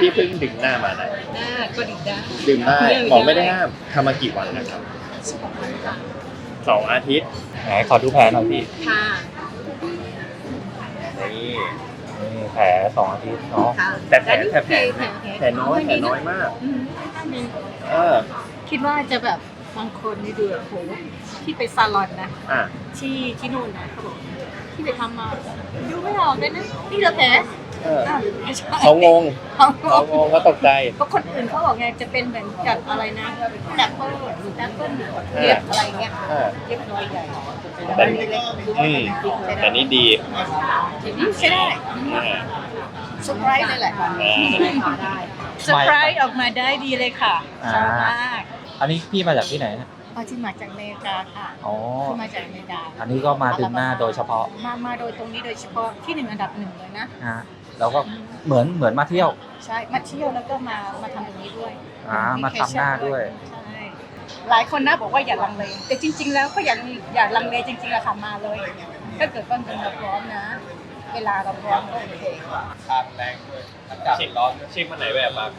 พี่เพิ่งดึงหน้ามานะหน้าก็ดีได้ดื่มได้เรื่องหมอไม่ได้ห้ามทำมากี่วันนะครับสองพันค่ะสองอาทิตย์ไหนขอดูแผลหน่อยพี่ค่ะนี่นี่แผลสองอาทิตย์เนาะค่ะแต่แผลนี่แต่แผลแผลแผลน้อยแผลน้อยมากอืมเออคิดว่าจะแบบบางคนนี่ดูแบบโหที่ไปซาลอนนะอะที่ที่นู่นนะเขาบอกที่ไปทำมาดูไม่ออกเลยนะนี่เหรอแผล เอออ้าวไม่ใช่เขางงเขาเขางงเขาตกใจ เพราะคนอื่นเขาบอกไงจะเป็นเหมือนกับอะไรนะแอปเปิลแอปเปิลเรียบอะไรเงี้ยอ่า เรียบน้อยใหญ่แต่เล็กอืมแต่นี่ดีใช่ได้อ่า เซอร์ไพรส์เลยแหละอ่าเซอร์ไพรส์ออกมาได้ดีเลยค่ะชอบมากอันนี้พี่มาจากที่ไหนฮะเอาที่มาจากอเมริกาค่ะอ๋อ ที่มาจากอเมริกา อันนี้ก็มาดึงหน้าโดยเฉพาะมามาโดยตรงนี้โดยเฉพาะที่หนึ่งอันดับหนึ่งเลยนะนะฮะ แล้วก็เหมือนเหมือนมาเที่ยว ใช่มาเที่ยวแล้วก็มามาทำตรงนี้ด้วยอ่ามาทำหน้าด้วย ใช่หลายคนนะบอกว่าอย่าลังเลแต่จริง ๆ แล้วก็อย่าอย่าลังเลจริงๆอะค่ะมาเลยถ้าเกิดว่าเงินเราพร้อมนะ เวลาเราพร้อมก็โอเคเช็คร้อนเช็คมันไหนแบบบ้าง